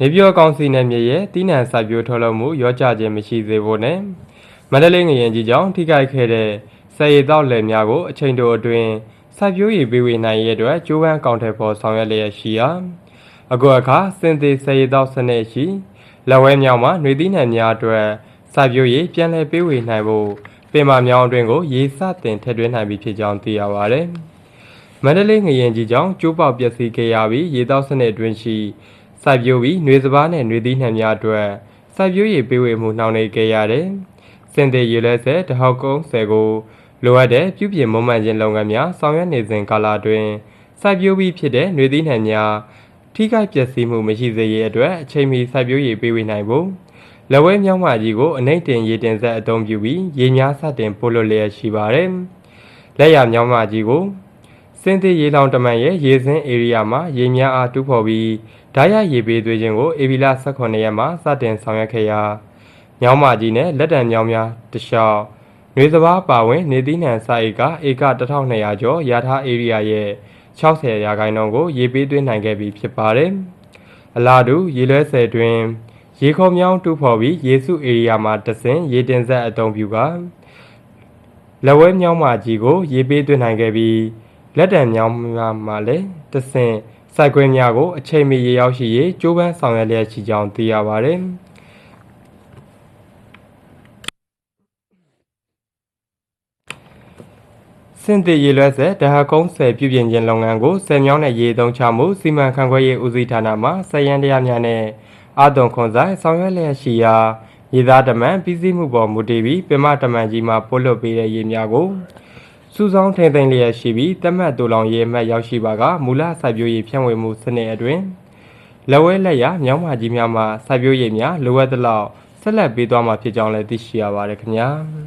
နေပြောကောင်စီနယ်မြေရဲ့တီးနှံစိုက်ပျိုးထုတ်လုပ်မှုရောကြခြင်းမရှိစေဖို့နဲ့မန္တလေးငရင်ကြီးကြောင့်ထိခိုက်ခဲ့တဲ့စက်ရည်တောက်လယ်များကိုအချိန်တိုအတွင်းစိုက်ပျိုးရေးပေးဝေနိုင်ရေးအတွက်ကြိုးပမ်းကောင်တယ်ဖော်ဆောင်ရွက်လျက်ရှိရာအခုအခါစင်သေးစက်ရည်တောက်စနစ်ရှိလက်ဝဲမြောင်မှာຫນွေသီးနှံများအတွက်စိုက်ပျိုးရေးပြန်လည်ပေးဝေနိုင်ဖို့ပင်မမြောင်အတွင်းကိုရေစတင်ထည့်သွင်းနိုင်ပြီဖြစ်ကြောင်းသိရပါတယ်။မန္တလေးငရင်ကြီးကြောင့်ကျိုးပေါက်ပျက်စီးခဲ့ရပြီးရေတောက်စနစ်အတွင်းရှိ ။စိုက်ပျိုးပြီးနှွေစပားနဲ့နှွေသီးနှံများအတွက်စိုက်ပျိုးရေးပေးဝေမှုနှောင့်နှိုင်းခဲ့ရတယ်။စင်သေးရေလဲဆဲတဟောက်ကုန်းဆယ်ကိုလိုအပ်တဲ့ပြုပြင်မွမ်းမံခြင်းလုပ်ငန်းများဆောင်ရွက်နေစဉ်ကာလအတွင်းစိုက်ပျိုးပြီးဖြစ်တဲ့နှွေသီးနှံများထိခိုက်ပျက်စီးမှုမရှိစေရအတွက်အချိန်မီစိုက်ပျိုးရေးပေးဝေနိုင်ဖို့လက်ဝဲမြောင်းမကြီးကိုအနိုင်တင်ရေတင်ဆက်အသုံးပြုပြီးရေများစတင်ပို့လွှတ်လျက်ရှိပါတယ်။လက်ရမြောင်းမကြီးကို စင်သေးရေလောင်တမန်ရဲ့ရေစင်းဧရိယာမှာရေများအားတူးဖော်ပြီးဓာတ်ရရေပေးသွေးခြင်းကိုဧပြီလ18ရက်မှာစတင်ဆောင်ရွက်ခဲ့ရာညောင်းမကြီးနဲ့လက်တံညောင်းများတလျှောက်နှွေစပားပါဝင် နေသီးနှံစာဧကဧက1200ကျော်ရထားဧရိယာရဲ့60ရာခိုင်နှုန်းကိုရေပေးသွင်းနိုင်ခဲ့ပြီဖြစ်ပါတယ်။အလားတူရေလွဲဆယ်တွင်ရေခုံမြောင်းတူးဖော်ပြီးရေစုဧရိယာမှာတဆင်ရေတင်ဆက်အသုံးပြုကာလက်ဝဲမြောင်းမကြီးကို ရေပေးသွင်းနိုင်ခဲ့ပြီး လက်တံမြောင်းများမှာလည်းတဆင့်စိုက်ခွင်းများကိုအချိန်မီရေရောက်ရှိရေးကြိုးပမ်းဆောင်ရွက်လျက်ရှိကြောင်းသိရပါတယ်။စင်တရေလွဲဆက်တဟကုန်းဆယ်ပြုပြင်ခြင်းလုပ်ငန်းကိုဆယ်မြောင်းနဲ့ရေသုံးချမှုစီမံခန့်ခွဲရေးဦးစီးဌာနမှစက်ရန်တရားများနဲ့အာသွန်ခွန်ဆိုင်ဆောင်ရွက်လျက်ရှိရာရေသားတမန်ပြည်စည်းမှုပေါ်မူတည်ပြီးပင်မတမန်ကြီးမှပို့လွှတ်ပေးတဲ့ရေများကို စုဆောင်းထိန်သိမ်းလျက်ရှိပြီးတတ်မှတ်တူလောင်ရေးအမှတ်ရောက်ရှိပါကမူလစိုက်ပျိုးရေးဖြန့်ဝေမှုစနစ်အတွင်းလက်ဝဲလက်ရမြောင်းမကြီးများမှစိုက်ပျိုးရေးများလိုအပ်သလောက်ဆက်လက်ပေးသွားမှာဖြစ်ကြောင်းလည်းသိရှိရပါတယ်ခင်ဗျာ။